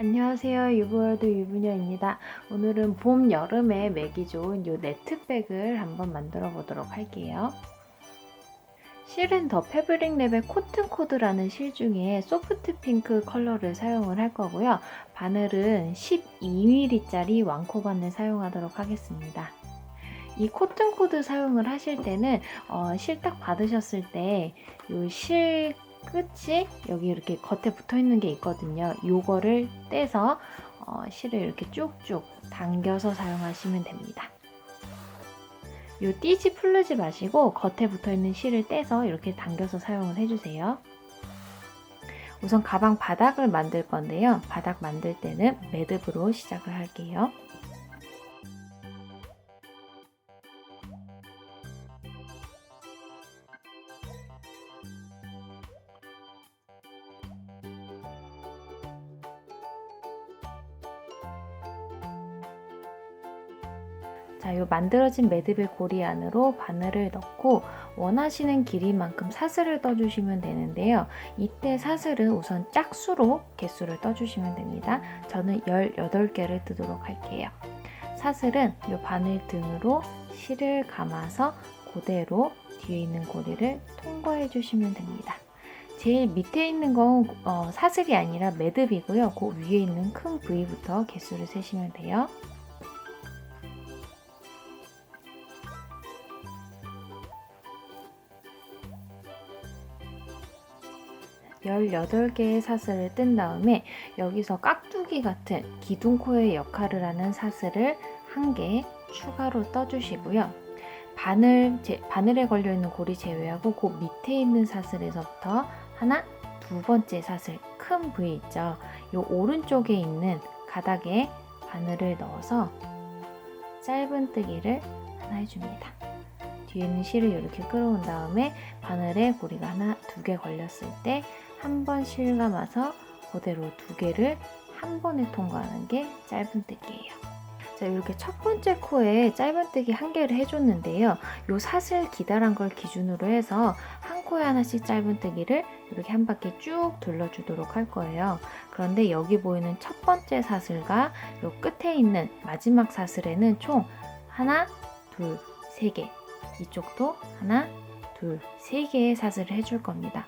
안녕하세요. 유보월드 유부녀입니다. 오늘은 봄, 여름에 매기 좋은 요 네트백을 한번 만들어 보도록 할게요. 실은 더 패브릭 랩의 코튼 코드라는 실 중에 소프트 핑크 컬러를 사용을 할 거고요. 바늘은 12mm짜리 왕코 바늘 사용하도록 하겠습니다. 이 코튼 코드 사용을 하실 때는 어, 실딱 받으셨을 때 요실 끝이 여기 이렇게 겉에 붙어 있는 게 있거든요. 요거를 떼서 어, 실을 이렇게 쭉쭉 당겨서 사용하시면 됩니다. 요 띠지 풀르지 마시고 겉에 붙어 있는 실을 떼서 이렇게 당겨서 사용을 해주세요. 우선 가방 바닥을 만들 건데요. 바닥 만들 때는 매듭으로 시작을 할게요. 만들어진 매듭의 고리 안으로 바늘을 넣고 원하시는 길이만큼 사슬을 떠주시면 되는데요. 이때 사슬은 우선 짝수로 개수를 떠주시면 됩니다. 저는 18개를 뜨도록 할게요. 사슬은 요 바늘 등으로 실을 감아서 그대로 뒤에 있는 고리를 통과해 주시면 됩니다. 제일 밑에 있는 건 어, 사슬이 아니라 매듭이고요. 그 위에 있는 큰 부위부터 개수를 세시면 돼요. 18개의 사슬을 뜬 다음에 여기서 깍두기 같은 기둥코의 역할을 하는 사슬을 한 개 추가로 떠주시고요. 바늘, 제, 바늘에 걸려있는 고리 제외하고 그 밑에 있는 사슬에서부터 하나, 두 번째 사슬, 큰 부위 있죠. 이 오른쪽에 있는 가닥에 바늘을 넣어서 짧은뜨기를 하나 해줍니다. 뒤에 있는 실을 이렇게 끌어온 다음에 바늘에 고리가 하나, 두 개 걸렸을 때 한 번 실감아서 그대로 두 개를 한 번에 통과하는 게 짧은뜨기예요. 자, 이렇게 첫 번째 코에 짧은뜨기 한 개를 해줬는데요. 요 사슬 기다란 걸 기준으로 해서 한 코에 하나씩 짧은뜨기를 이렇게 한 바퀴 쭉 둘러주도록 할 거예요. 그런데 여기 보이는 첫 번째 사슬과 요 끝에 있는 마지막 사슬에는 총 하나, 둘, 세 개. 이쪽도 하나, 둘, 세 개의 사슬을 해줄 겁니다.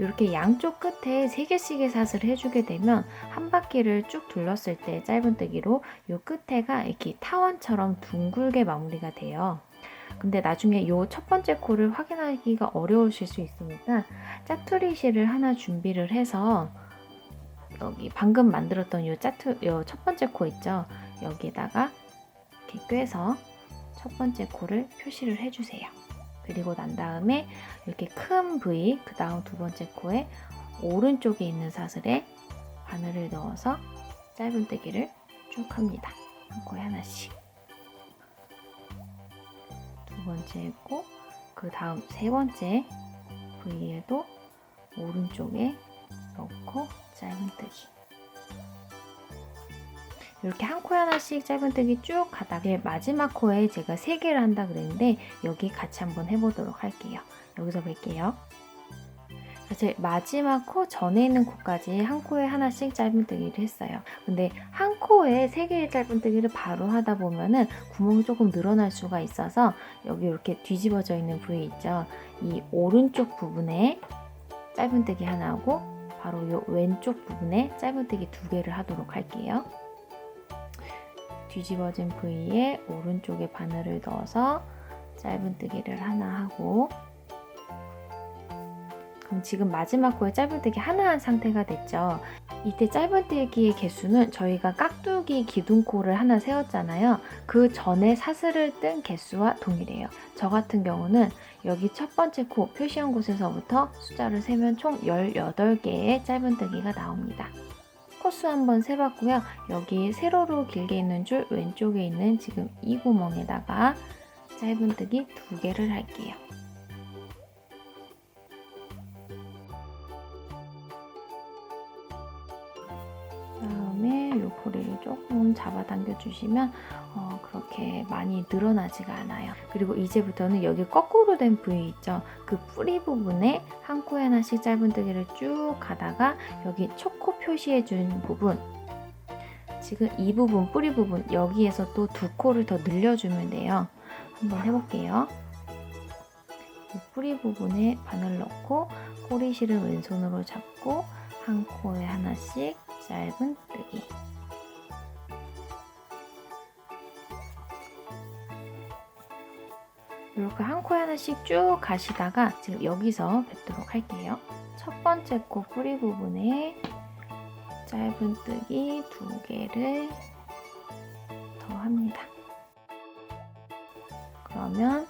이렇게 양쪽 끝에 세 개씩의 사슬을 해주게 되면 한 바퀴를 쭉 둘렀을 때 짧은뜨기로 이 끝에가 이렇게 타원처럼 둥글게 마무리가 돼요. 근데 나중에 이 첫 번째 코를 확인하기가 어려우실 수 있으니까 짜투리 실을 하나 준비를 해서 여기 방금 만들었던 이 짜투 요첫 번째 코 있죠? 여기다가 이렇게 꿰서 첫 번째 코를 표시를 해주세요. 그리고 난 다음에 이렇게 큰 부위, 그 다음 두 번째 코에 오른쪽에 있는 사슬에 바늘을 넣어서 짧은뜨기를 쭉 합니다. 한 코에 하나씩. 두 번째 코, 그 다음 세 번째 부위에도 오른쪽에 넣고 짧은뜨기. 이렇게 한 코에 하나씩 짧은뜨기 쭉 가다가 마지막 코에 제가 3개를 한다 그랬는데 여기 같이 한번 해보도록 할게요. 여기서 볼게요. 제 마지막 코 전에 있는 코까지 한 코에 하나씩 짧은뜨기를 했어요. 근데 한 코에 3개의 짧은뜨기를 바로 하다 보면은 구멍이 조금 늘어날 수가 있어서 여기 이렇게 뒤집어져 있는 부위 있죠. 이 오른쪽 부분에 짧은뜨기 하나 하고 바로 이 왼쪽 부분에 짧은뜨기 두 개를 하도록 할게요. 뒤집어진 부위에 오른쪽에 바늘을 넣어서 짧은뜨기를 하나 하고 그럼 지금 마지막 코에 짧은뜨기 하나 한 상태가 됐죠. 이때 짧은뜨기의 개수는 저희가 깍두기 기둥코를 하나 세웠잖아요. 그 전에 사슬을 뜬 개수와 동일해요. 저 같은 경우는 여기 첫 번째 코 표시한 곳에서부터 숫자를 세면 총 18개의 짧은뜨기가 나옵니다. 코스 한번 세봤고요. 여기 세로로 길게 있는 줄 왼쪽에 있는 지금 이 구멍에다가 짧은뜨기 두 개를 할게요. 이 고리를 조금 잡아당겨 주시면 어, 그렇게 많이 늘어나지가 않아요. 그리고 이제부터는 여기 거꾸로 된 부위 있죠. 그 뿌리 부분에 한 코에 하나씩 짧은뜨기를 쭉 가다가 여기 초코 표시해 준 부분 지금 이 부분, 뿌리 부분 여기에서 또 두 코를 더 늘려주면 돼요. 한번 해볼게요. 이 뿌리 부분에 바늘 넣고 꼬리실을 왼손으로 잡고 한 코에 하나씩 짧은 뜨기. 이렇게 한 코에 하나씩 쭉 가시다가 지금 여기서 뵙도록 할게요. 첫 번째 코 뿌리 부분에 짧은 뜨기 두 개를 더 합니다. 그러면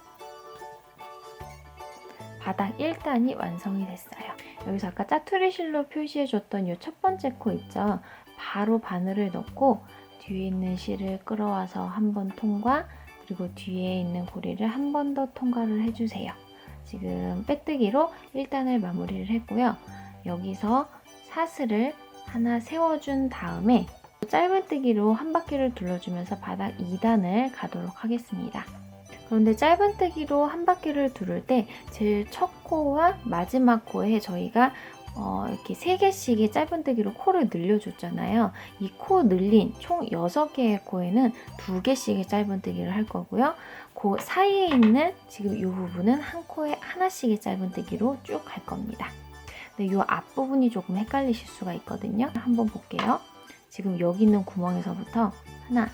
바닥 1단이 완성이 됐어요. 여기서 아까 짜투리 실로 표시해 줬던 이 첫 번째 코 있죠? 바로 바늘을 넣고 뒤에 있는 실을 끌어와서 한 번 통과 그리고 뒤에 있는 고리를 한 번 더 통과를 해주세요. 지금 빼뜨기로 1단을 마무리를 했고요. 여기서 사슬을 하나 세워준 다음에 짧은뜨기로 한 바퀴를 둘러주면서 바닥 2단을 가도록 하겠습니다. 그런데 짧은뜨기로 한 바퀴를 두를 때 제일 첫 코와 마지막 코에 저희가 어, 이렇게 3개씩의 짧은뜨기로 코를 늘려줬잖아요. 이 코 늘린 총 6개의 코에는 2개씩의 짧은뜨기를 할 거고요. 그 사이에 있는 지금 이 부분은 한 코에 하나씩의 짧은뜨기로 쭉갈 겁니다. 근데 이 앞부분이 조금 헷갈리실 수가 있거든요. 한번 볼게요. 지금 여기 있는 구멍에서부터 하나,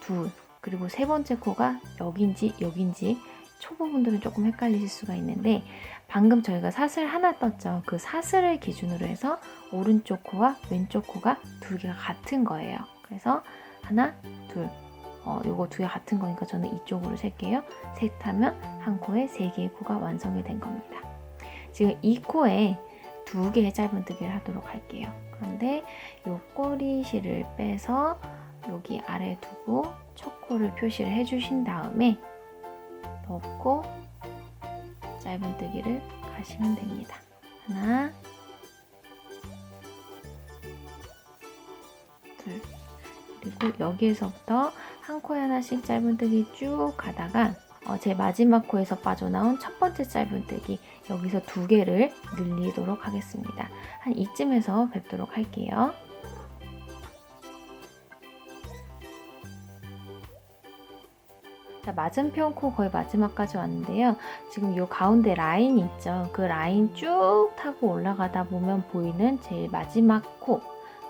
둘, 그리고 세 번째 코가 여긴지 여긴지 초보분들은 조금 헷갈리실 수가 있는데 방금 저희가 사슬 하나 떴죠. 그 사슬을 기준으로 해서 오른쪽 코와 왼쪽 코가 두 개가 같은 거예요. 그래서 하나, 둘, 어, 요거 두 개 같은 거니까 저는 이쪽으로 셀게요. 셋 하면 한 코에 세 개의 코가 완성이 된 겁니다. 지금 이 코에 두 개의 짧은뜨기를 하도록 할게요. 그런데 요 꼬리실을 빼서 여기 아래 두고 첫 코를 표시를 해주신 다음에 덮고 짧은뜨기를 가시면 됩니다. 하나, 둘, 그리고 여기에서부터 한 코에 하나씩 짧은뜨기 쭉 가다가 어, 제 마지막 코에서 빠져나온 첫 번째 짧은뜨기 여기서 두 개를 늘리도록 하겠습니다. 한 이쯤에서 뵙도록 할게요. 자, 맞은편 코 거의 마지막까지 왔는데요. 지금 이 가운데 라인이 있죠. 그 라인 쭉 타고 올라가다 보면 보이는 제일 마지막 코.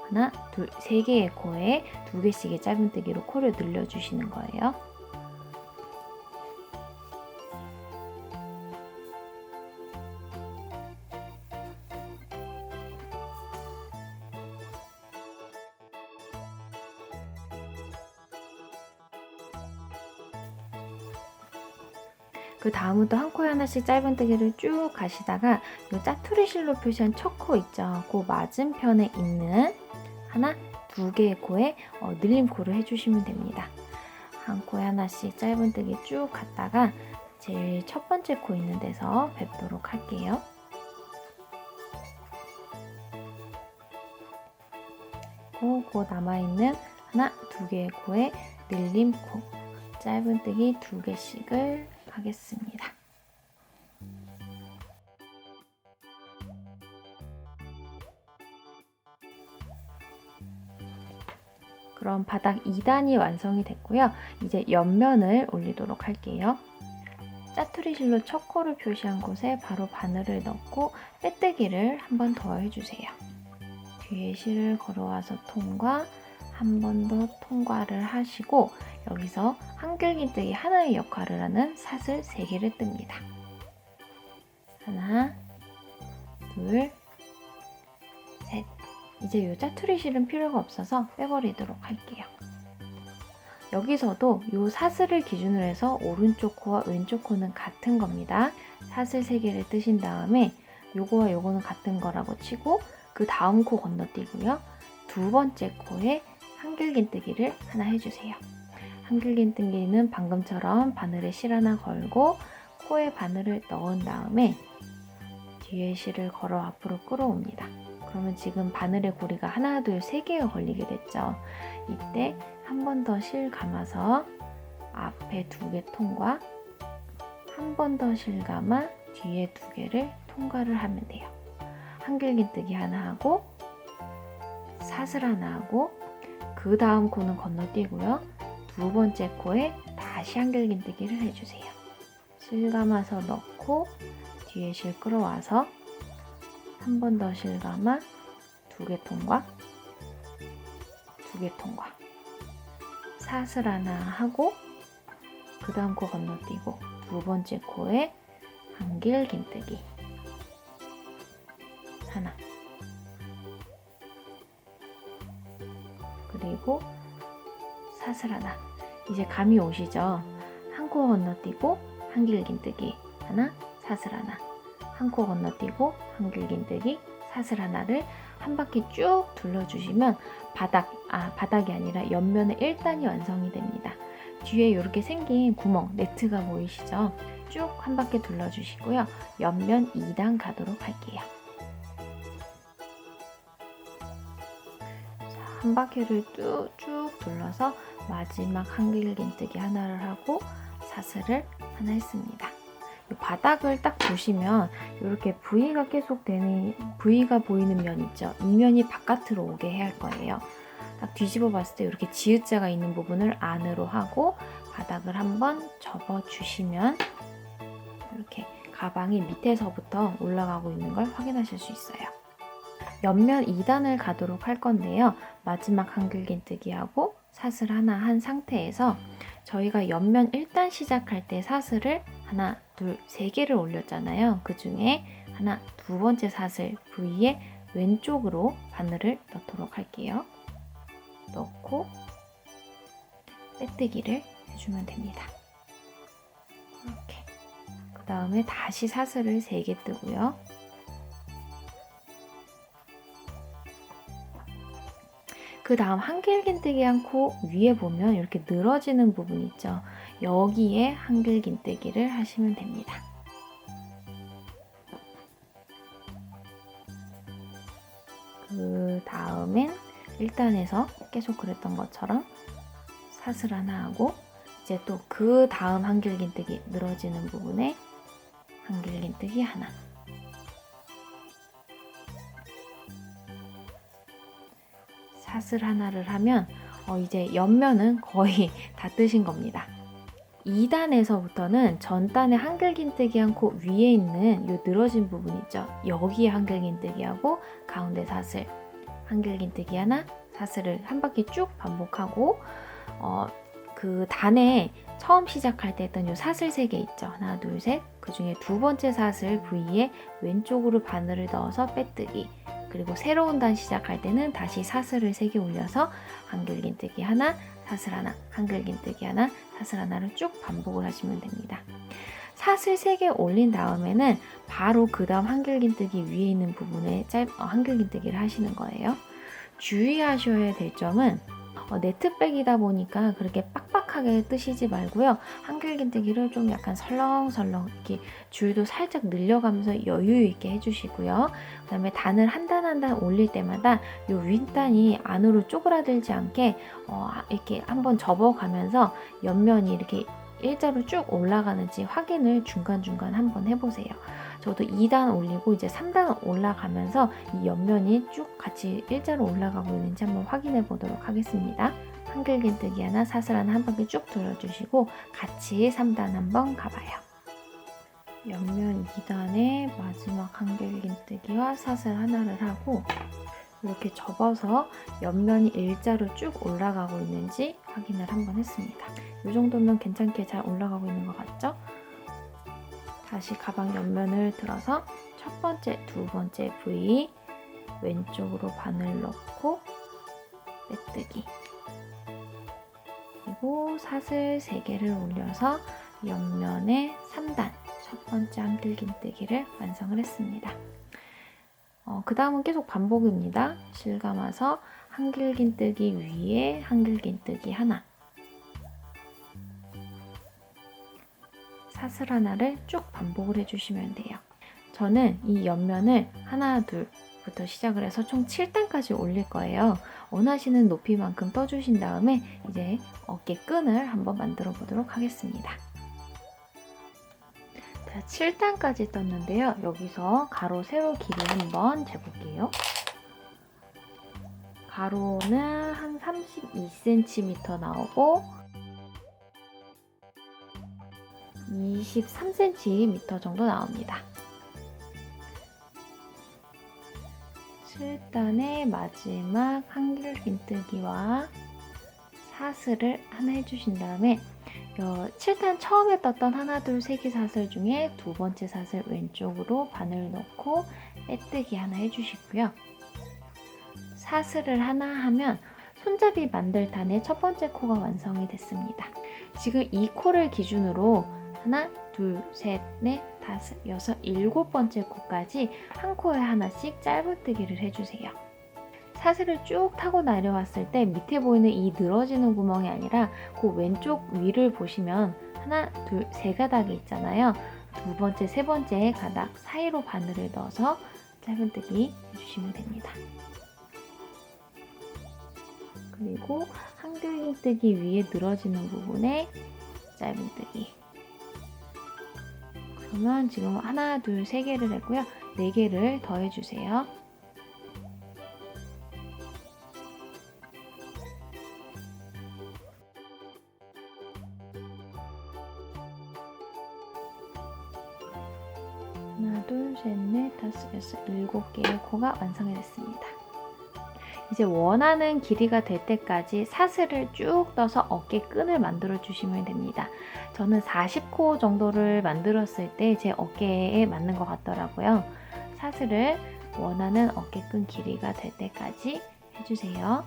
하나, 둘, 세 개의 코에 두 개씩의 짧은뜨기로 코를 늘려주시는 거예요. 그 다음부터 한 코에 하나씩 짧은뜨기를 쭉 가시다가 이 짜투리 실로 표시한 첫 코 있죠. 그 맞은편에 있는 하나, 두 개의 코에 어, 늘림 코를 해주시면 됩니다. 한 코에 하나씩 짧은뜨기 쭉 갔다가 제일 첫 번째 코 있는 데서 뵙도록 할게요. 그, 그 남아있는 하나, 두 개의 코에 늘림 코, 짧은뜨기 두 개씩을 하겠습니다. 그럼 바닥 2단이 완성이 됐고요. 이제 옆면을 올리도록 할게요. 짜투리 실로 첫 코를 표시한 곳에 바로 바늘을 넣고 빼뜨기를 한 번 더 해주세요. 뒤에 실을 걸어와서 통과, 한 번 더 통과를 하시고 여기서 한글긴뜨기 하나의 역할을 하는 사슬 3개를 뜹니다. 하나, 둘, 셋. 이제 이 짜투리 실은 필요가 없어서 빼버리도록 할게요. 여기서도 이 사슬을 기준으로 해서 오른쪽 코와 왼쪽 코는 같은 겁니다. 사슬 3개를 뜨신 다음에 요거와 요거는 같은 거라고 치고 그 다음 코 건너뛰고요. 두 번째 코에 한길긴뜨기를 하나 해주세요. 한길긴뜨기는 방금처럼 바늘에 실 하나 걸고 코에 바늘을 넣은 다음에 뒤에 실을 걸어 앞으로 끌어옵니다. 그러면 지금 바늘의 고리가 하나, 둘, 세 개가 걸리게 됐죠. 이때 한 번 더 실 감아서 앞에 두 개 통과, 한 번 더 실 감아 뒤에 두 개를 통과를 하면 돼요. 한길긴뜨기 하나 하고 사슬 하나 하고 그그 다음 코는 건너뛰고요. 두 번째 코에 다시 한길긴뜨기를 해주세요. 실 감아서 넣고 뒤에 실 끌어와서 한 번 더 실 감아 두 개 통과. 두 개 통과. 사슬 하나 하고 그 다음 코 건너뛰고 두 번째 코에 한길긴뜨기. 하나. 그리고 사슬 하나. 이제 감이 오시죠? 한코 건너뛰고 한 길긴뜨기 하나 사슬 하나. 한코 건너뛰고 한 길긴뜨기 사슬 하나를 한 바퀴 쭉 둘러주시면 바닥 아 바닥이 아니라 옆면의 1단이 완성이 됩니다. 뒤에 이렇게 생긴 구멍 네트가 보이시죠? 쭉 한 바퀴 둘러주시고요. 옆면 2단 가도록 할게요. 자, 한 바퀴를 쭉, 쭉 둘러서 마지막 한길긴뜨기 하나를 하고 사슬을 하나 했습니다. 이 바닥을 딱 보시면 이렇게 V가 계속 되는 V가 보이는 면 있죠. 이 면이 바깥으로 오게 해야 할 거예요. 딱 뒤집어 봤을 때 이렇게 지읒자가 있는 부분을 안으로 하고 바닥을 한번 접어 주시면 이렇게 가방이 밑에서부터 올라가고 있는 걸 확인하실 수 있어요. 옆면 2단을 가도록 할 건데요. 마지막 한길긴뜨기 하고 사슬 하나 한 상태에서 저희가 옆면 1단 시작할 때 사슬을 하나, 둘, 세 개를 올렸잖아요. 그 중에 하나, 두 번째 사슬 V의 왼쪽으로 바늘을 넣도록 할게요. 넣고 빼뜨기를 해주면 됩니다. 이렇게. 그 다음에 다시 사슬을 3개 뜨고요. 그 다음 한길긴뜨기 한 코 위에 보면 이렇게 늘어지는 부분 있죠. 여기에 한길긴뜨기를 하시면 됩니다. 그 다음엔 1단에서 계속 그랬던 것처럼 사슬 하나 하고 이제 또 그 다음 한길긴뜨기 늘어지는 부분에 한길긴뜨기 하나 사슬 하나를 하면 어, 이제 옆면은 거의 다 뜨신 겁니다. 2단에서부터는 전단에 한글긴뜨기 한 코 위에 있는 이 늘어진 부분 있죠. 여기에 한글긴뜨기 하고 가운데 사슬 한글긴뜨기 하나 사슬을 한 바퀴 쭉 반복하고 어, 그 단에 처음 시작할 때 했던 이 사슬 3개 있죠. 하나 둘 셋 그 중에 두 번째 사슬 V에 왼쪽으로 바늘을 넣어서 빼뜨기 그리고 새로운 단 시작할 때는 다시 사슬을 3개 올려서 한글긴뜨기 하나, 사슬 하나, 한글긴뜨기 하나, 사슬 하나를 쭉 반복을 하시면 됩니다. 사슬 3개 올린 다음에는 바로 그 다음 한글긴뜨기 위에 있는 부분에 짧, 어, 한글긴뜨기를 하시는 거예요. 주의하셔야 될 점은 어, 네트백이다 보니까 그렇게 빡빡 하게 뜨시지 말고요. 한길긴뜨기를 좀 약간 설렁설렁 이렇게 줄도 살짝 늘려가면서 여유 있게 해주시고요. 그 다음에 단을 한 단 한 단 올릴 때마다 이 윗단이 안으로 쪼그라들지 않게 어, 이렇게 한번 접어가면서 옆면이 이렇게 일자로 쭉 올라가는지 확인을 중간중간 한번 해보세요. 저도 2단 올리고 이제 3단 올라가면서 이 옆면이 쭉 같이 일자로 올라가고 있는지 한번 확인해 보도록 하겠습니다. 한글긴뜨기 하나, 사슬 하나 한 바퀴 쭉 돌려주시고 같이 3단 한번 가봐요. 옆면 2단에 마지막 한글긴뜨기와 사슬 하나를 하고 이렇게 접어서 옆면이 일자로 쭉 올라가고 있는지 확인을 한번 했습니다. 이 정도면 괜찮게 잘 올라가고 있는 것 같죠? 다시 가방 옆면을 들어서 첫 번째, 두 번째 부위 왼쪽으로 바늘 넣고 빼뜨기 그리고 사슬 3개를 올려서 옆면에 3단 첫 번째 한길긴뜨기를 완성을 했습니다. 어, 그 다음은 계속 반복입니다. 실 감아서 한길긴뜨기 위에 한길긴뜨기 하나 사슬 하나를 쭉 반복을 해주시면 돼요. 저는 이 옆면을 하나, 둘 부터 시작을 해서 총 7단까지 올릴 거예요. 원하시는 높이만큼 떠주신 다음에 이제 어깨 끈을 한번 만들어 보도록 하겠습니다. 자, 7단까지 떴는데요. 여기서 가로, 세로 길이 한번 재볼게요. 가로는 한 32cm 나오고 23cm 정도 나옵니다. 7단의 마지막 한길 긴뜨기와 사슬을 하나 해주신 다음에 7단 처음에 떴던 하나 둘 세 개 사슬 중에 두 번째 사슬 왼쪽으로 바늘 넣고 빼뜨기 하나 해주시고요. 사슬을 하나 하면 손잡이 만들 단의 첫 번째 코가 완성이 됐습니다. 지금 이 코를 기준으로 하나, 둘, 셋, 넷, 다섯, 여섯, 일곱 번째 코까지 한 코에 하나씩 짧은뜨기를 해주세요. 사슬을 쭉 타고 내려왔을 때 밑에 보이는 이 늘어지는 구멍이 아니라 그 왼쪽 위를 보시면 하나, 둘, 세 가닥이 있잖아요. 두 번째, 세 번째 가닥 사이로 바늘을 넣어서 짧은뜨기 해주시면 됩니다. 그리고 한길긴뜨기 위에 늘어지는 부분에 짧은뜨기 그러면 지금 하나, 둘, 세 개를 했고요. 네 개를 더 해주세요. 하나, 둘, 셋, 넷, 다섯, 여섯, 일곱 개의 코가 완성이 됐습니다. 이제 원하는 길이가 될 때까지 사슬을 쭉 떠서 어깨 끈을 만들어 주시면 됩니다. 저는 40코 정도를 만들었을 때 제 어깨에 맞는 것 같더라고요. 사슬을 원하는 어깨끈 길이가 될 때까지 해주세요.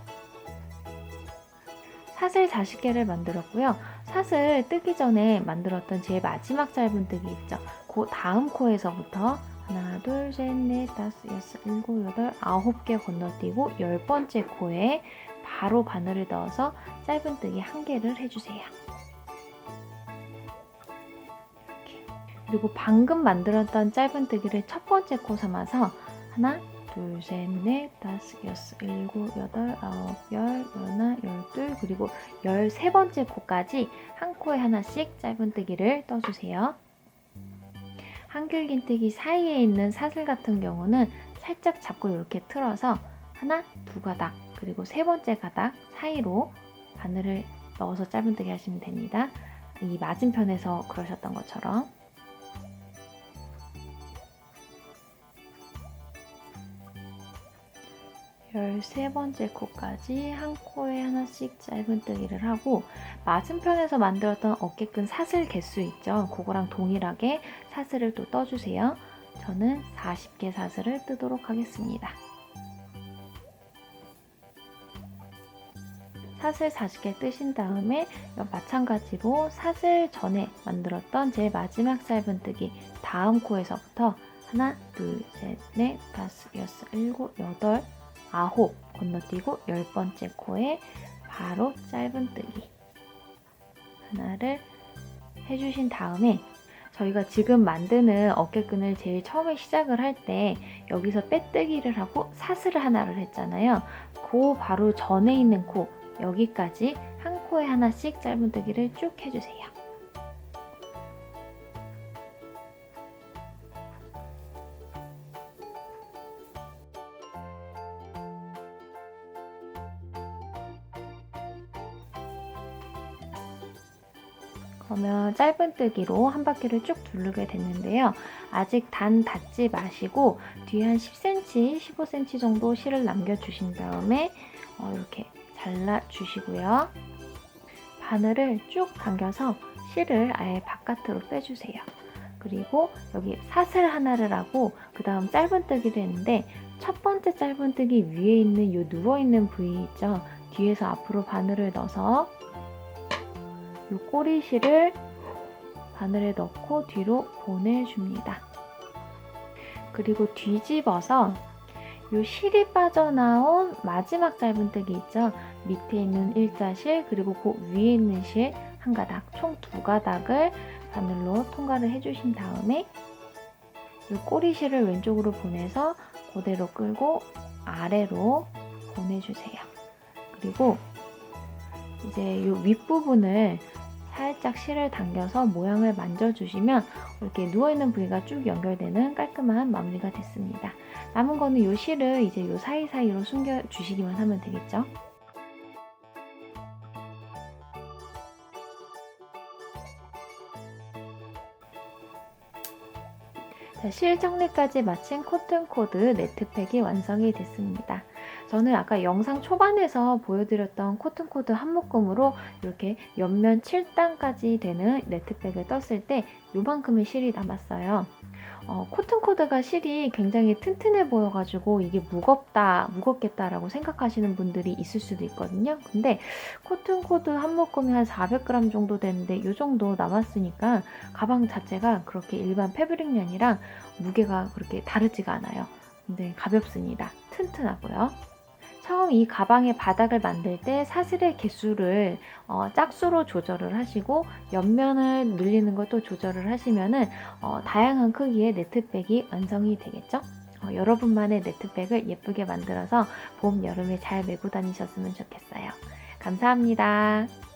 사슬 40개를 만들었고요. 사슬 뜨기 전에 만들었던 제일 마지막 짧은 뜨기 있죠. 그 다음 코에서부터 하나, 둘, 셋, 넷, 다섯, 여섯, 일곱, 여덟, 아홉 개 건너뛰고 열 번째 코에 바로 바늘을 넣어서 짧은뜨기 한 개를 해주세요. 그리고 방금 만들었던 짧은뜨기를 첫 번째 코 삼아서 하나, 둘, 셋, 넷, 다섯, 여섯, 일곱, 여덟, 아홉, 열, 열하나, 열둘, 그리고 열세 번째 코까지 한 코에 하나씩 짧은뜨기를 떠주세요. 한길긴뜨기 사이에 있는 사슬 같은 경우는 살짝 잡고 이렇게 틀어서 하나, 두 가닥, 그리고 세 번째 가닥 사이로 바늘을 넣어서 짧은뜨기 하시면 됩니다. 이 맞은편에서 그러셨던 것처럼 13번째 코까지 한 코에 하나씩 짧은뜨기를 하고 맞은편에서 만들었던 어깨끈 사슬 개수 있죠? 그거랑 동일하게 사슬을 또 떠주세요. 저는 40개 사슬을 뜨도록 하겠습니다. 사슬 40개 뜨신 다음에 마찬가지로 사슬 전에 만들었던 제일 마지막 짧은뜨기 다음 코에서부터 하나, 둘, 셋, 넷, 다섯, 여섯, 일곱, 여덟, 아홉 건너뛰고 열 번째 코에 바로 짧은뜨기 하나를 해주신 다음에 저희가 지금 만드는 어깨끈을 제일 처음에 시작을 할 때 여기서 빼뜨기를 하고 사슬을 하나를 했잖아요. 그 바로 전에 있는 코 여기까지 한 코에 하나씩 짧은뜨기를 쭉 해주세요. 짧은뜨기로 한 바퀴를 쭉 두르게 됐는데요. 아직 단 닫지 마시고 뒤에 한 10cm, 15cm 정도 실을 남겨주신 다음에 어, 이렇게 잘라주시고요. 바늘을 쭉 당겨서 실을 아예 바깥으로 빼주세요. 그리고 여기 사슬 하나를 하고 그 다음 짧은뜨기를 했는데 첫 번째 짧은뜨기 위에 있는 이 누워있는 부위 있죠? 뒤에서 앞으로 바늘을 넣어서 이 꼬리실을 바늘에 넣고 뒤로 보내줍니다. 그리고 뒤집어서 이 실이 빠져나온 마지막 짧은뜨기 있죠? 밑에 있는 일자실 그리고 그 위에 있는 실 한 가닥 총 두 가닥을 바늘로 통과를 해주신 다음에 이 꼬리실을 왼쪽으로 보내서 그대로 끌고 아래로 보내주세요. 그리고 이제 이 윗부분을 살짝 실을 당겨서 모양을 만져주시면 이렇게 누워있는 부위가 쭉 연결되는 깔끔한 마무리가 됐습니다. 남은 거는 이 실을 이제 이 사이사이로 숨겨주시기만 하면 되겠죠. 자, 실 정리까지 마친 코튼 코드 네트팩이 완성이 됐습니다. 저는 아까 영상 초반에서 보여드렸던 코튼 코드 한 묶음으로 이렇게 옆면 7단까지 되는 네트백을 떴을 때 요만큼의 실이 남았어요. 어, 코튼 코드가 실이 굉장히 튼튼해 보여가지고 이게 무겁다, 무겁겠다라고 생각하시는 분들이 있을 수도 있거든요. 근데 코튼 코드 한 묶음이 한 400g 정도 되는데 이 정도 남았으니까 가방 자체가 그렇게 일반 패브릭 량이랑 무게가 그렇게 다르지가 않아요. 근데 가볍습니다. 튼튼하고요. 처음 이 가방의 바닥을 만들 때 사슬의 개수를 어, 짝수로 조절을 하시고 옆면을 늘리는 것도 조절을 하시면은 어, 다양한 크기의 네트백이 완성이 되겠죠. 어, 여러분만의 네트백을 예쁘게 만들어서 봄, 여름에 잘 메고 다니셨으면 좋겠어요. 감사합니다.